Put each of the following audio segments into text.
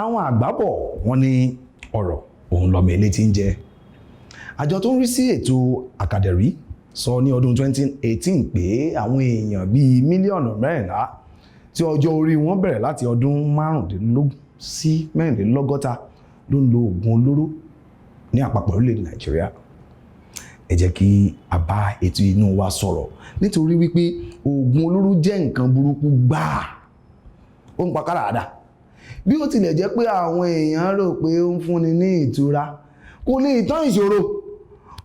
àwọn àgbà bọ̀ wọ́n ní ọ̀rọ̀ òun lọ́mọ ilé tí ń jẹ. Àjọ tó ń rí sí ètò àkàdẹ̀rí sọ ní ọdún 2018 pé àwọn èèyàn bíi mílíọ̀nù mẹ́rìnlá tí ọjọ́ orí wọn bẹ̀rẹ̀ láti ọdún márùndínlógún sí mẹ́rìnlélọ́gọ́ta ló ń lo oògùn olóró ní àpapọ̀ orílẹ̀-èdè nàìjíríà. Ẹ jẹ́ kí a bá ètò inú wa sọ̀rọ̀ nítorí wípé oògùn olóró jẹ́ nǹkan burúkú gbáà. Ó ń pa káràdà bí ó tilẹ̀ jẹ́ pé àwọn èèyàn rò pé ó ń fúnni ní ìtura kò lè tán ìṣòro.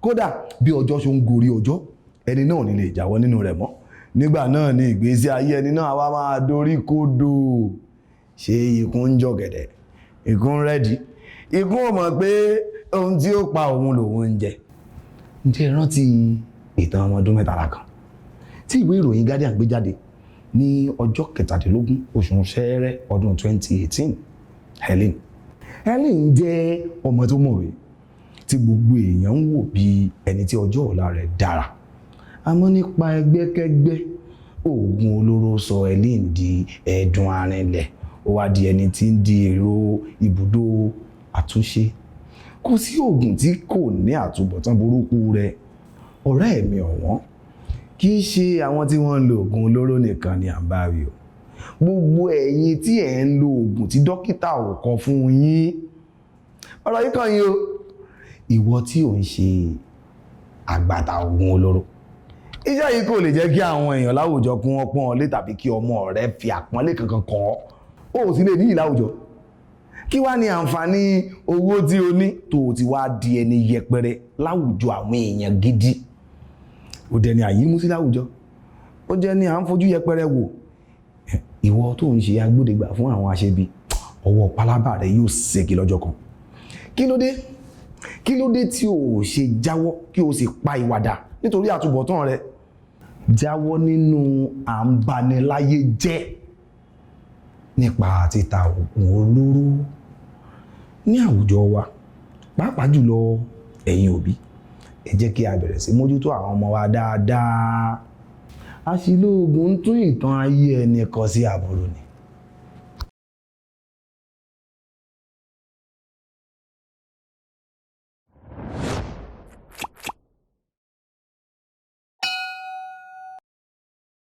Kódà bí ọjọ́ ṣe ń gorí ọjọ́ ẹni náà ò ní lè jáwọ́ nínú rẹ̀ mọ́. Nígbà náà ni ìgbésí ayé ẹni náà wá máa dorí kodò. Ṣé ikú ń jọ gẹ̀dẹ̀? Ikú ń rẹ́dí? Ikú ò mọ̀ pé ohun tí ó pa òun lòun ń jẹ. Ǹjẹ́ rántí ìtàn ọmọ ọdún mẹ́tàlá kan? Tí ìwé ìròyìn Guardian gbé jáde ní ọjọ́ kẹtàdínlógún oṣù Ṣẹ́ẹ́rẹ́ ọdún 2018 Helen. Helen jẹ́ ọmọ tó mọ̀wé tí gbogbo èèyàn ń wò bí ẹni tí ọjọ́ ọ̀la rẹ̀ dára. Àmọ́ nípa ẹgbẹ́kẹ́gbẹ́ oògùn olóró sọ Helen di ẹ̀dùn arinlẹ̀. Ó wá di ẹni tí ń di èrò ibùdó àtúnṣe. Kò sí oògùn tí kò ní àtúbọ̀tán burúkú rẹ̀. Ọ̀rẹ́ mi ọ̀wọ́n kì í ṣe àwọn tí wọ́n ń lo oògùn olóró nìkan ni à ń bá wí o. Gbogbo ẹ̀yin tí ẹ̀ ń lo oògùn tí dókítà ò kọ fún yín. Ọ̀rọ̀ yìí kàn yín o. Ìwọ tí ò ń ṣe àgbàtà oògùn olóró. Iṣẹ́ yìí kò lè jẹ́ kí àwọn èèyàn láwùjọ kún wọn pọ́n lé tàbí kí ọmọ rẹ fi àpọ́nlé kankan kàn ọ́. Sì lè níyì láwùjọ. Kí wá ní àǹfààní owó tí o ní tó ti wá di ẹni yẹpẹrẹ láwùjọ àwọn èèyàn gidi ó dẹni àyímú sí láwùjọ. Ó jẹ́ ní à ń fojú yẹpẹrẹ wò. Ìwọ tó ń ṣe agbódegbà fún àwọn aṣebi ọwọ́ pálábà rẹ yóò ṣègi lọ́jọ́ kan. Kí ló dé? Kí ló dé tí o ò ṣe jáwọ́ kí o sì pa ìwàdà nítorí àtúbọ̀tán rẹ? Jáwọ́ nínú àǹbaniláyé jẹ́ nípa títa oògùn olóró ní àwùjọ wa pàápàá jùlọ ẹ̀yin òbí ẹ jẹ́ kí a bẹ̀rẹ̀ sí mójútó àwọn ọmọ wa dáadáa. Ń tún ìtàn ayé ẹni kọ sí àbúrò ni